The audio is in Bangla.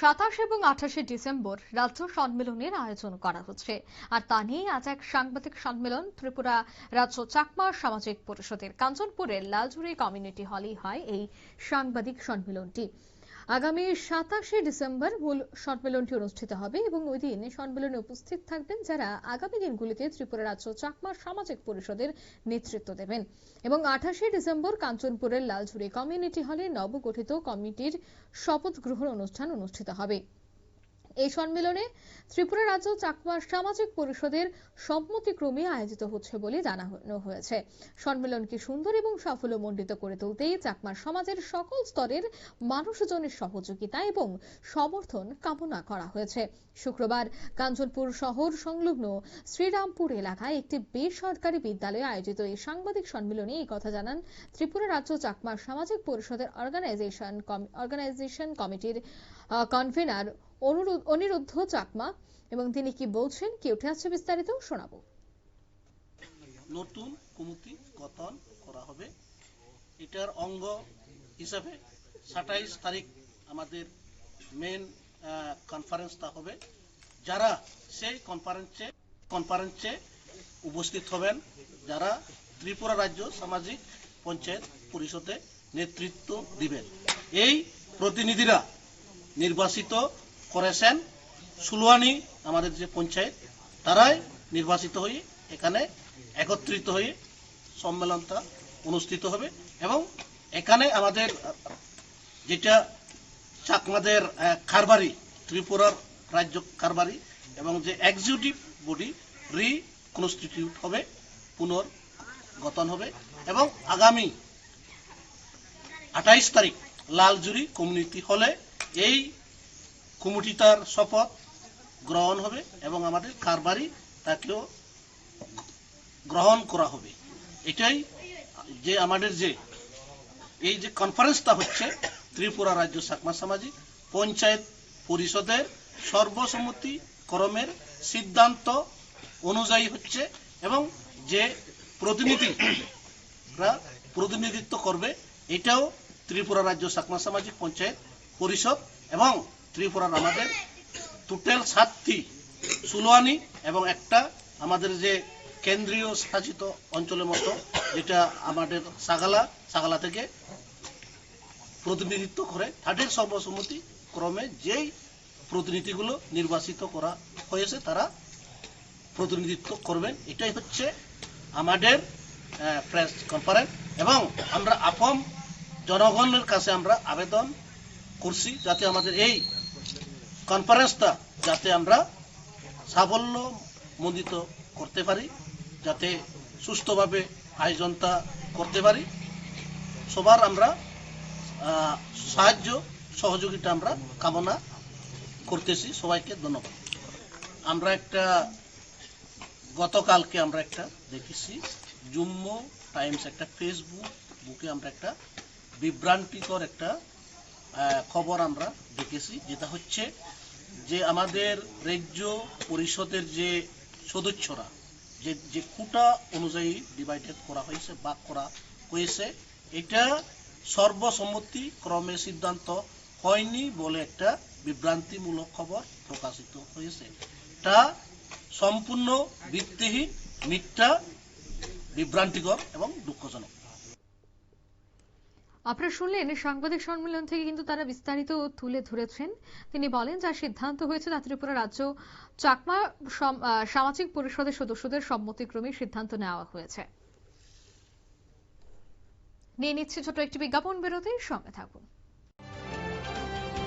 সাতাশ এবং আঠাশে ডিসেম্বর রাজ্য সম্মেলনের আয়োজন করা হচ্ছে। আর তা নিয়ে আজ এক সাংবাদিক সম্মেলন। ত্রিপুরা রাজ্য চাকমা সামাজিক পরিষদের কাঞ্চনপুরের লালজুড়ি কমিউনিটি হলেই হয় এই সাংবাদিক সম্মেলনটি। আগামী সাতাশে ডিসেম্বর মূল সম্মেলনটি অনুষ্ঠিত হবে এবং ওই দিন সম্মেলনে উপস্থিত থাকবেন যারা আগামী দিনগুলিতে ত্রিপুরা রাজ্য চাকমা সামাজিক পরিষদের নেতৃত্ব দেবেন। এবং আঠাশে ডিসেম্বর কাঞ্চনপুরের লালঝুড়ি কমিউনিটি হলে নবগঠিত কমিটির শপথ গ্রহণ অনুষ্ঠান অনুষ্ঠিত হবে। এই সম্মেলনে ত্রিপুরা রাজ্য চাকমা সামাজিক পরিষদের সম্মতিক্রমে আয়োজিত হচ্ছে বলে জানানো হয়েছে। সম্মেলনকে সুন্দর এবং সাফল্যমণ্ডিত করে তুলতে চাকমা সমাজের সকল স্তরের মানুষজনের সহযোগিতা এবং সমর্থন কামনা করা হয়েছে। শুক্রবার কাঞ্চনপুর শহর সংলগ্ন শ্রীরামপুর এলাকায় একটি বেসরকারি বিদ্যালয়ে আয়োজিত এই সাংবাদিক সম্মেলনে এই কথা জানান ত্রিপুরা রাজ্য চাকমা সামাজিক পরিষদের অর্গানাইজেশন অর্গানাইজেশন কমিটির কনভেনার অনিরুদ্ধ চাকমা এবং তিনি কি বলছেন কি উঠে আসছে বিস্তারিত শোনাবো। নতুন কমিটি গঠন করা হবে, এটার অঙ্গ হিসাবে সাতাইশ তারিখ আমাদের মেন কনফারেন্সটা হবে। যারা সেই কনফারেন্সে কনফারেন্সে উপস্থিত হবেন, যারা ত্রিপুরা রাজ্য সামাজিক পঞ্চায়েত পরিষদে নেতৃত্ব দিবেন। এই প্রতিনিধিরা নির্বাচিত করেছেন সুলওয়ানি, আমাদের যে পঞ্চায়েত, তারাই নির্বাচিত হয়ে এখানে একত্রিত হয়ে সম্মেলনটা অনুষ্ঠিত হবে এবং এখানে আমাদের, যেটা চাকমাদের কারবারি, ত্রিপুরার রাজ্য কারবারি এবং যে এক্সিকিউটিভ বডি রিকনস্টিটিউট হবে, পুনর্গঠন হবে এবং আগামী আঠাইশ তারিখ লালজুরি কমিউনিটি হলে এই কমিটিটার শপথ গ্রহণ হবে এবং আমাদের কারবারি তাকেও গ্রহণ করা হবে। এটাই যে আমাদের যে এই যে কনফারেন্সটা হচ্ছে, ত্রিপুরা রাজ্য সাকমা সামাজিক পঞ্চায়েত পরিষদের সর্বসম্মতি ক্রমের সিদ্ধান্ত অনুযায়ী হচ্ছে এবং যে প্রতিনিধিরা প্রতিনিধিত্ব করবে, এটাও ত্রিপুরা রাজ্য সাকমা সামাজিক পঞ্চায়েত পরিষদ এবং ত্রিপুরার আমাদের টোটাল সাতটি সুলোয়ানি এবং একটা আমাদের যে কেন্দ্রীয় শাসিত অঞ্চলের মতো, যেটা আমাদের সাগালা সাগালা থেকে প্রতিনিধিত্ব করে তাদের সর্বসম্মতি ক্রমে যেই প্রতিনিধিগুলো নির্বাচিত করা হয়েছে, তারা প্রতিনিধিত্ব করবেন। এটাই হচ্ছে আমাদের প্রেস কনফারেন্স এবং আমরা আপন জনগণের কাছে আমরা আবেদন করছি, যাতে আমাদের এই কনফারেন্সটা যাতে আমরা সাফল্য মণ্ডিত করতে পারি, যাতে সুস্থভাবে আয়োজনটা করতে পারি, সবার আমরা সাহায্য, সহযোগিতা আমরা কামনা করতেছি। সবাইকে ধন্যবাদ। আমরা একটা, গতকালকে আমরা একটা দেখেছি, জুম্ম টাইমস একটা ফেসবুক বুকে আমরা একটা বিভ্রান্তিকর একটা খবর আমরা দেখেছি, যেটা হচ্ছে যে আমাদের রাজ্য পরিষদের যে সদস্যরা, যে যে কোটা অনুযায়ী ডিভাইডেড করা হয়েছে, ভাগ করা হয়েছে, এটা সর্বসম্মতি ক্রমে সিদ্ধান্ত হয়নি বলে একটা বিভ্রান্তিমূলক খবর প্রকাশিত হয়েছে। তা সম্পূর্ণ ভিত্তিহীন, মিথ্যা, বিভ্রান্তিকর এবং দুঃখজনক। আপনারা শুনলেন সাংবাদিক সম্মেলন থেকে কিন্তু তারা বিস্তারিত তুলে ধরেছেন। তিনি বলেন, যা সিদ্ধান্ত হয়েছে তা ত্রিপুরা রাজ্য চাকমা সামাজিক পরিষদের সদস্যদের সম্মতিক্রমে সিদ্ধান্ত নেওয়া হয়েছে। নিয়ে নিচ্ছে ছোট একটি বিজ্ঞাপন বিরতির সঙ্গে থাকুন।